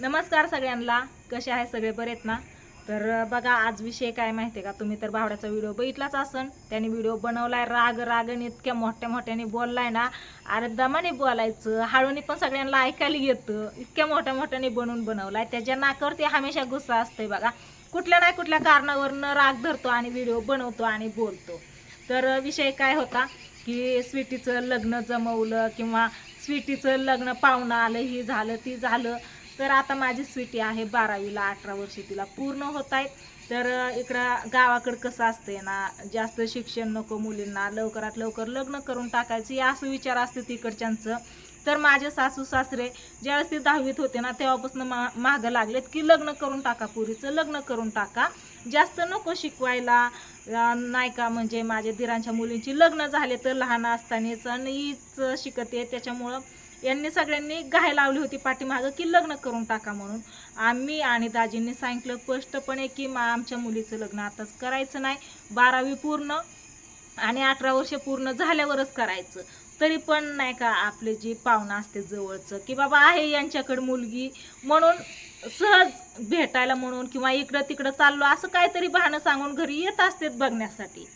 नमस्कार सगळ्यांना. कसे आहे सगळे? बरेत ना? तर बघा आज विषय काय माहिती आहे का? तुम्ही तर भावड्याचा व्हिडिओ बघितलाच असन. त्याने व्हिडिओ बनवलाय राग रागने इतक्या मोठ्या मोठ्याने बोललाय ना. अरे दमाने बोलायचं. हळूनी पण सगळ्यांना ऐकायला येतं. इतक्या मोठ्या मोठ्याने बनवून बनवलाय. त्याच्या नाकावरती हमेशा गुस्सा असतोय बघा. कुठल्या नाही कुठल्या कारणावरनं राग धरतो आणि व्हिडिओ बनवतो आणि बोलतो. तर विषय काय होता की स्वीटीचं लग्न जमवलं किंवा स्वीटीचं लग्न पाहुणं आलं ही झालं ती झालं. तर आता माझी स्वीटी आहे बारावीला अठरा वर्ष तिला पूर्ण होत आहेत. तर इकडं गावाकडं कसं असतंय ना जास्त शिक्षण नको मुलींना लवकरात लवकर लग्न करून टाकायचं हे असं विचार असते तिकडच्यांचं. तर माझे सासू सासरे ज्यावेळेस ते दहावीत होते ना तेव्हापासून मा मागं लागलेत की लग्न करून टाका पुरीचं लग्न करून टाका. जास्त नको शिकवायला. नाही का म्हणजे माझ्या दिरांच्या मुलींची लग्न झाले तर लहान असतानाच आणि हीच शिकते त्याच्यामुळं यांनी सगळ्यांनी घाय लावली होती पाठीमागं की लग्न करून टाका म्हणून. आम्ही आणि दाजींनी सांगितलं स्पष्टपणे की मा आमच्या मुलीचं लग्न आताच करायचं नाही. बारावी पूर्ण आणि अठरा वर्ष पूर्ण झाल्यावरच करायचं. तरी पण नाही का आपले जी पाहुणं असते जवळचं की बाबा आहे यांच्याकडे मुलगी म्हणून सहज भेटायला म्हणून किंवा इकडं तिकडं चाललो असं काहीतरी बहाणं सांगून घरी येत असतात बघण्यासाठी.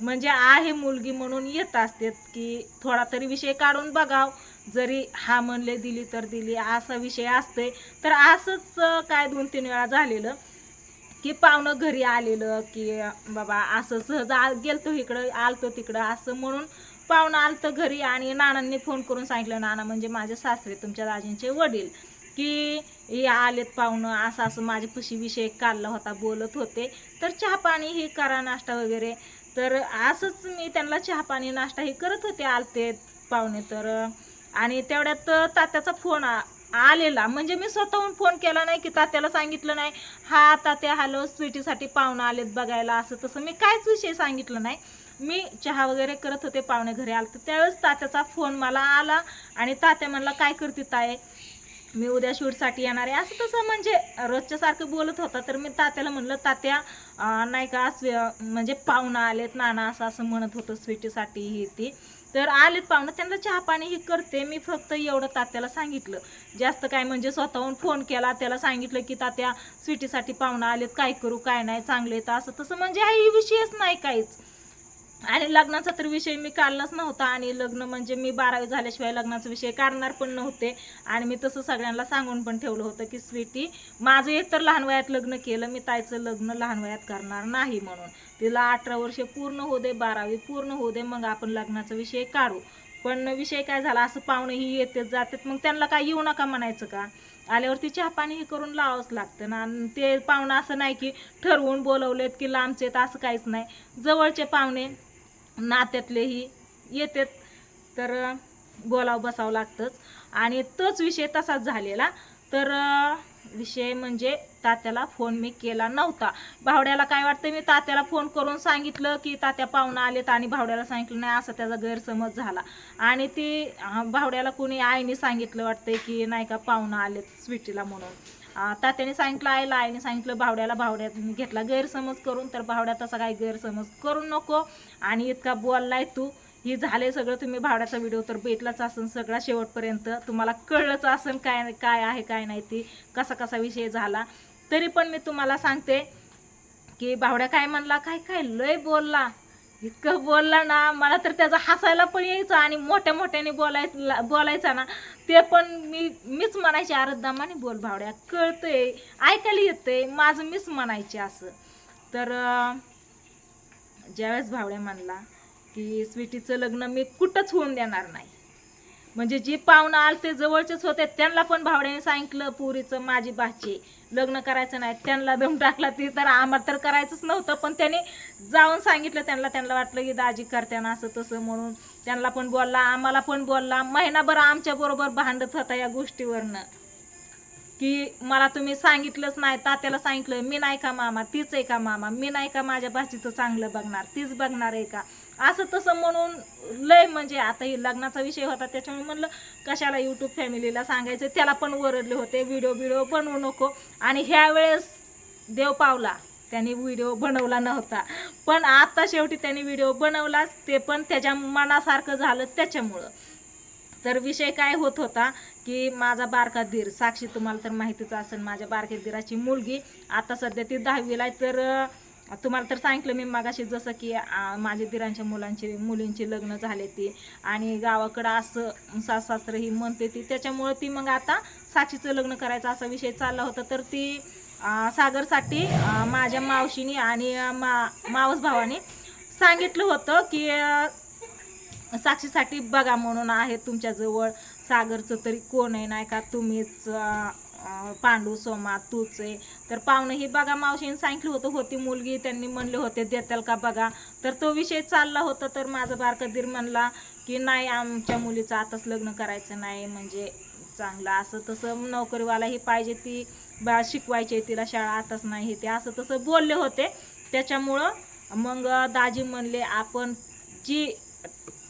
म्हणजे आहे मुलगी म्हणून येत असतात की थोडा तरी विषय काढून बघाव. जरी हा म्हणले दिली तर दिली असा विषय असते तर असंच काय दोन तीन वेळा झालेलं की पाहुणं घरी आलेलं की बाबा असं सहज आ गेलतो इकडं आलतो तिकडं असं म्हणून पाहुणं आलतं घरी आणि नानांनी फोन करून सांगितलं नाना म्हणजे माझे सासरे तुमच्या दाजींचे वडील की हे आलेत पाहुणं असं असं माझ्या पशी विषय काढला होता बोलत होते. तर चहा पाणी हे करा नाश्ता वगैरे. तर असंच मी त्यांना चहा पाणी नाश्ता हे करत होते आलते पाहुणे. तर आणि तेवढ्यात तात्याचा फोन आ- आलेला. म्हणजे मी स्वतःहून फोन केला नाही की तात्याला सांगितलं नाही. हा तात्या हॅलो स्वीटीसाठी पाहुणं आलेत बघायला असं तसं. मी काहीच विषय सांगितलं नाही. मी चहा वगैरे करत होते पाहुणे घरी आलं तर त्यावेळेस तात्याचा फोन मला आला आणि तात्या म्हणला काय करते ताय मी उद्या शूटसाठी येणार आहे. असं तसं म्हणजे रोजच्या सारखं बोलत होता. तर मी तात्याला म्हणलं तात्या नाही का म्हणजे पाहुणं आलेत नाना असं असं म्हणत होतं स्वीटीसाठी ही ती. तर आलेत पाहुणं त्यांना चहा पाणी ही करते. मी फक्त एवढं तात्याला सांगितलं. जास्त काय म्हणजे स्वतःहून फोन केला त्याला सांगितलं की तात्या स्वीटीसाठी पाहुणं आलेत. काय करू काय नाही चांगले तर असं तसं म्हणजे हा विषयच नाही काहीच. आणि लग्नाचा तर विषय मी काढलाच नव्हता आणि लग्न म्हणजे मी बारावी झाल्याशिवाय लग्नाचा विषय काढणार पण नव्हते. आणि मी तसं सगळ्यांना सांगून पण ठेवलं होतं की स्वीटी माझं एक तर लहान वयात लग्न केलं मी ताईचं लग्न लहान वयात करणार नाही म्हणून. तिला अठरा वर्षे पूर्ण होऊ दे बारावी पूर्ण होऊ दे मग आपण लग्नाचा विषय काढू. पण विषय काय झाला असं पाहुणेही येतेच जातात मग त्यांना काय येऊ नका म्हणायचं का? आल्यावरती चहा पाणी हे करून लावावंच लागतं ना. आणि ते पाहुणं असं नाही की ठरवून बोलवलेत की लांबचे आहेत असं काहीच नाही. जवळचे पाहुणे नात्यातलेही येतात. तर बोलावं बसावं लागतंच. आणि तोच विषय तसाच झालेला. तर विषय म्हणजे तात्याला फोन मी केला नव्हता. भावड्याला काय वाटतं मी तात्याला फोन करून सांगितलं की तात्या पाहुणं आलेत आणि भावड्याला सांगितलं नाही असा त्याचा गैरसमज झाला. आणि ती भावड्याला कोणी आईने सांगितलं वाटतंय की नाही का पाहुणं आलेत स्वीटीला म्हणून. तात्याने सांगितलं आईला आईने सांगितलं भावड्याला भावड्यात घेतला गैरसमज करून तर भावड्या तसा काही गैरसमज करू नको. आणि इतका बोललाय तू ही झाले सगळं तुम्ही भावड्याचा व्हिडिओ तर भेटलाच असेल सगळा शेवटपर्यंत. तुम्हाला कळलंच असेल काय काय आहे काय नाही ती कसा कसा विषय झाला. तरी पण मी तुम्हाला सांगते की भावड्या काय म्हणला काय काय लय बोलला. इतकं बोलला ना मला तर त्याचा हसायला पण यायचं आणि मोठ्या मोठ्याने बोलायला बोलायचा ना ते पण मी मीच म्हणायचे आरदामाने बोल भावड्या कळतंय ऐकायला येतंय माझं मीच म्हणायचे असं. तर ज्यावेळेस भावड्या म्हणला की स्वीटीचं लग्न मी कुठंच होऊन देणार नाही. म्हणजे जी पाहुणं आल ते जवळचेच होते त्यांना पण भावड्याने सांगितलं पुरीचं माझी बाची लग्न करायचं नाही त्यांना दम टाकला ती तर आम्हाला तर करायचंच नव्हतं पण त्याने जाऊन सांगितलं त्यांना त्यांना वाटलं की दाजी करत्याना असं तसं म्हणून. त्यांना पण बोलला आम्हाला पण बोलला. महिनाभर आमच्याबरोबर भांडत होता या गोष्टीवरनं. की मला तुम्ही सांगितलंच नाही तात्याला सांगितलं मी नाही का मामा तीच आहे का मामा? मी नाही का माझ्या भाचीचं चांगलं बघणार? तीच बघणार आहे का? असं तसं म्हणून लय म्हणजे आता ही लग्नाचा विषय होता त्याच्यामुळे म्हणलं कशाला यूट्यूब फॅमिलीला सांगायचं? त्याला पण ओरडले होते व्हिडिओ व्हिडिओ बनवू नको. आणि ह्या वेळेस देव पावला. त्याने व्हिडिओ बनवला नव्हता. पण आता शेवटी त्याने व्हिडिओ बनवलाच ते पण त्याच्या मनासारखं झालं त्याच्यामुळं. तर विषय काय होत होता की माझा बारका धीर साक्षी तुम्हाला तर माहितीच असेल माझ्या बारक्या धीराची मुलगी आता सध्या ती दहावीला तर तुम्हाला तर सांगितलं मी मागाशी जसं की माझ्या दिरांच्या मुलांचे मुलींची लग्न झाले ती. आणि गावाकडं असं सास सासरं ही म्हणते ती. त्याच्यामुळं ती मग आता साक्षीचं लग्न करायचं असा विषय चालला होता. तर ती सागरसाठी माझ्या मावशीनी आणि मा मावस भावाने सांगितलं होतं की साक्षीसाठी बघा म्हणून आहे तुमच्याजवळ सागरचं तरी कोण आहे नाही का? तुम्हीच पांडू सोमा तूच. आहे तर पाहुणं ही बघा मावशीने सांगितलं होतं होती मुलगी त्यांनी म्हणले होते देताल का बघा? तर तो विषय चालला होता तर माझा बारकदीर म्हणला की नाही आमच्या मुलीचं आताच लग्न करायचं नाही म्हणजे चांगलं असं तसं नोकरीवाला ही पाहिजे ती बा शिकवायची तिला शाळा आताच नाही ते असं तसं बोलले होते. त्याच्यामुळं मग दाजी म्हणले आपण जी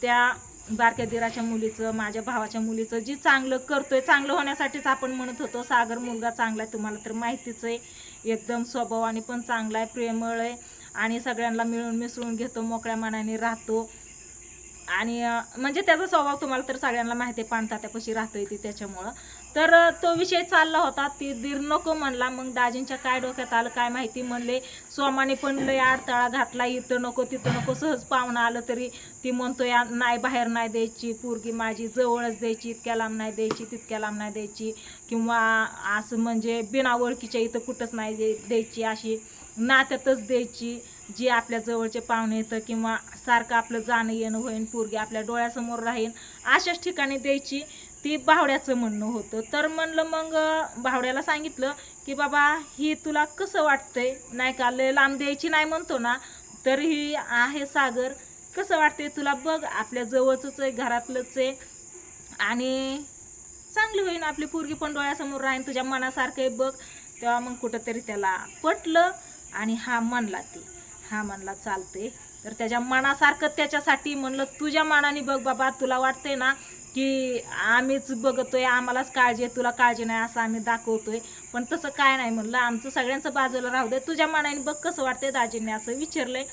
त्या बारक्या दिराच्या मुलीचं माझ्या भावाच्या मुलीचं जी चांगलं करतोय चांगलं होण्यासाठीच आपण म्हणत होतो. सागर मुलगा चांगला आहे तुम्हाला तर माहितीच आहे. एकदम स्वभावाने पण चांगला आहे प्रेमळ आहे. आणि सगळ्यांना मिळून मिसळून घेतो मोकळ्या मनाने राहतो. आणि म्हणजे त्याचा स्वभाव तुम्हाला तर सगळ्यांना माहिती आहे पाणतात्यापाशी राहतोय ती त्याच्यामुळं. तर तो विषय चालला होता. ती दीर नको म्हणला. मग दाजींच्या काय डोक्यात आलं काय माहिती म्हणले. सोमाने पण लय अडथळा घातला. इथं नको तिथं नको. सहज पाहुणं आलं तरी ती म्हणतो या नाही बाहेर नाही द्यायची. पोरगी माझी जवळच द्यायची. इतक्या लांब नाही द्यायची तितक्या लांब नाही द्यायची. किंवा असं म्हणजे बिना ओळखीच्या इथं कुठंच नाही दे द्यायची. अशी नात्यातच द्यायची. जी आपल्या जवळचे पाहुणे येतं किंवा सारखं आपलं जाणं येणं होईन पोरगी आपल्या डोळ्यासमोर राहीन अशाच ठिकाणी द्यायची. ती भावड्याचं म्हणणं होतं. तर म्हणलं मग भावड्याला सांगितलं की बाबा ही तुला कसं वाटतंय? नाही का लय लांब द्यायची नाही म्हणतो ना तर ही आहे सागर. कसं वाटतंय तुला? बघ आपल्या जवळचंच आहे घरातलंच आहे. आणि चांगली होईन आपली पोरगी पण डोळ्यासमोर राहीन तुझ्या मनासारखं आहे बघ. तेव्हा मग कुठंतरी त्याला पटलं आणि हा म्हणला ते. हा म्हणला चालते तर त्याच्या मनासारखं त्याच्यासाठी म्हणलं तुझ्या मनाने बघ बाबा तुला वाटतंय ना की आम्हीच बघतोय आम्हालाच काळजी आहे तुला काळजी नाही असं आम्ही दाखवतोय. पण तसं काय नाही म्हणलं आमचं सगळ्यांचं बाजूला राहू दे. तुझ्या मनाने बघ कसं वाटतंय दाजींनी असं विचारलंय.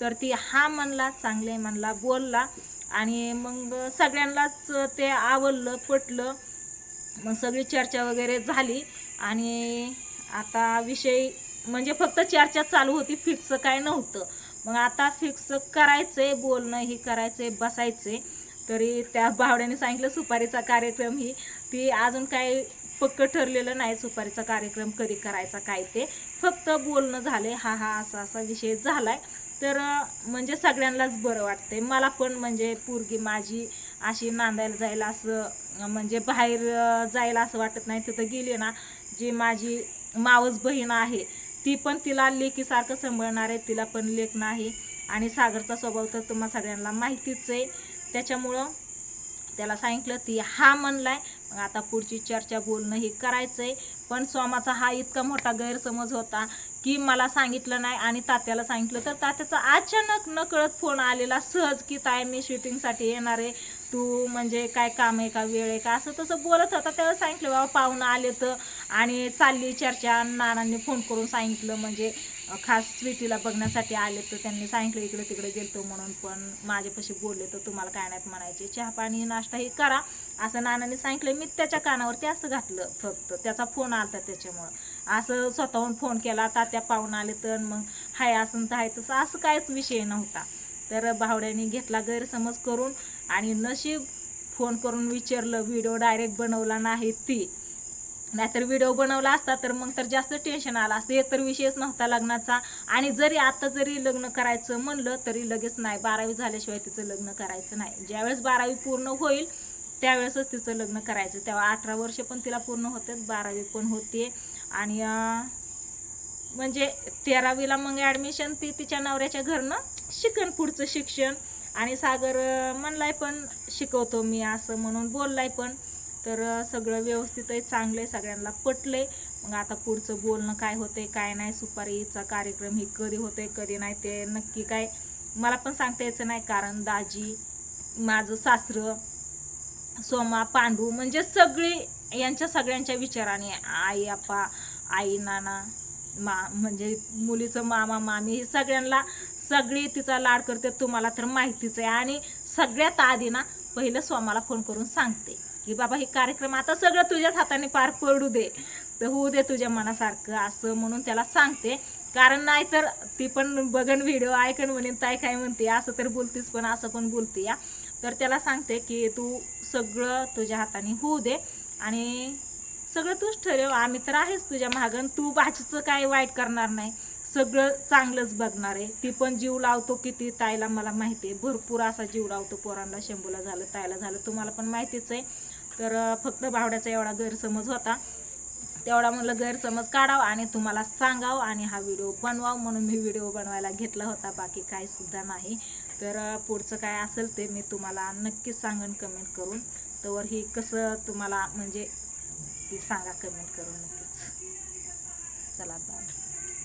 तर ती हा म्हणला चांगले म्हणला बोलला. आणि मग सगळ्यांनाच ते आवडलं पटलं. मग सगळी चर्चा वगैरे झाली. आणि आता विषय म्हणजे फक्त चर्चा चालू होती फिक्स काय नव्हतं. मग आता फिक्स करायचंय बोलणं ही करायचंय बसायचंय. तरी त्या भावड्याने सांगितलं सुपारीचा कार्यक्रम ही. ती अजून काय पक्क ठरलेलं नाही सुपारीचा कार्यक्रम कधी करायचा काय ते. फक्त बोलणं झाले हा हा असा असा विषय झालाय. तर म्हणजे सगळ्यांनाच बरं वाटतंय. मला पण म्हणजे पोरगी माझी अशी नांदायला जायला असं म्हणजे बाहेर जायला असं वाटत नाही. तिथं गेली ना जी माझी मावस बहीण आहे ती पण तिला लेकीसारखं सांभाळणार आहे तिला पण लेख नाही. आणि सागरचा स्वभाव तर तुम्हा सगळ्यांना माहितीच आहे. त्याच्यामुळं त्याला सांगितलं ती हा म्हणलाय. मग आता पुढची चर्चा बोलणं हे आहे पण स्वामाचा हा इतका मोठा गैरसमज होता की मला सांगितलं नाही आणि तात्याला सांगितलं. तर तात्याचा अचानक नकळत फोन आलेला. सहज की ताय मी शूटिंगसाठी येणार आहे. तू म्हणजे काय काम आहे का वेळ आहे का? असं तसं बोलत होता तेव्हा सांगितलं बाबा पाहुणं आले तर. आणि चालली चर्चा नानांनी फोन करून सांगितलं म्हणजे खास स्वीटीला बघण्यासाठी आले तर त्यांनी सांगितलं इकडे तिकडे गेलतो म्हणून पण माझ्यापाशी बोलले तर तुम्हाला काय नाहीत म्हणायचे. चहा पाणी नाश्ता हे करा. असं नानांनी सांगितलं. मी त्याच्या कानावरती असं घातलं फक्त. त्याचा फोन आलता त्याच्यामुळं. असं स्वतःहून फोन केला तात्या पाहुणं आले तर मग हाय असं तर हाय तसं असं काहीच विषय नव्हता. तर भावड्याने घेतला गैरसमज करून आणि नशीब फोन करून विचारलं व्हिडिओ डायरेक्ट बनवला नाही ती. नाहीतर व्हिडिओ बनवला असता तर मग तर जास्त टेन्शन आलं असतं. एक तर विषयच नव्हता लग्नाचा. आणि जरी आता जरी लग्न करायचं म्हणलं तरी लगेच नाही. बारावी झाल्याशिवाय तिचं लग्न करायचं नाही. ज्यावेळेस बारावी पूर्ण होईल त्यावेळेसच तिचं लग्न करायचं. तेव्हा अठरा वर्ष पण तिला पूर्ण होते बारावी पण होते. आणि म्हणजे तेरावीला मग ॲडमिशन ती तिच्या नवऱ्याच्या घरनं शिकण पुढचं शिक्षण. आणि सागर म्हणलाय पण शिकवतो मी असं म्हणून बोललाय पण. तर सगळं व्यवस्थित आहे चांगलं आहे सगळ्यांना पटलंय. मग आता पुढचं बोलणं काय होतंय काय नाही सुपारीचा कार्यक्रम हे कधी होतंय कधी नाही ते नक्की काय मला पण सांगता यायचं नाही. कारण दाजी माझं सासरं सोमा पांडू म्हणजे सगळी यांच्या सगळ्यांच्या विचाराने आई आप्पा आई नाना मा म्हणजे मुलीचं मामा मामी हे सगळ्यांना सगळी तिचा लाड करते तुम्हाला तर माहितीच आहे. आणि सगळ्यात आधी ना पहिलं स्वामाला फोन करून सांगते की बाबा हे कार्यक्रम आता सगळं तुझ्याच हाताने पार पडू दे. तर होऊ दे तुझ्या मनासारखं असं म्हणून त्याला सांगते. कारण नाहीतर ती पण बघन व्हिडिओ ऐकण म्हणेन ताई काय म्हणते असं तर बोलतीस पण असं पण बोलते या. तर त्याला सांगते की तू सगळं तुझ्या हाताने होऊ दे आणि सगळं तूच ठरव. आम्ही तर आहेच तुझ्या मागं तू भाजीचं काय वाईट करणार नाही. सगळं चांगलंच बघणार आहे. ती पण जीव लावतो किती ताईला मला माहिती आहे. भरपूर असा जीव लावतो पोरांना. शंभूला झालं ताईला झालं तुम्हाला पण माहितीच आहे. तर फक्त भावड्याचा एवढा गैरसमज होता. तेवढा म्हणलं गैरसमज काढावा आणि तुम्हाला सांगावं आणि हा व्हिडिओ बनवाव म्हणून मी व्हिडिओ बनवायला घेतला होता. बाकी काय सुद्धा नाही. तर पुढचं काय असेल ते मी तुम्हाला नक्कीच सांगेन कमेंट करून. तर ही कसं तुम्हाला म्हणजे ती सांगा कमेंट करून नक्कीच. चला बाय.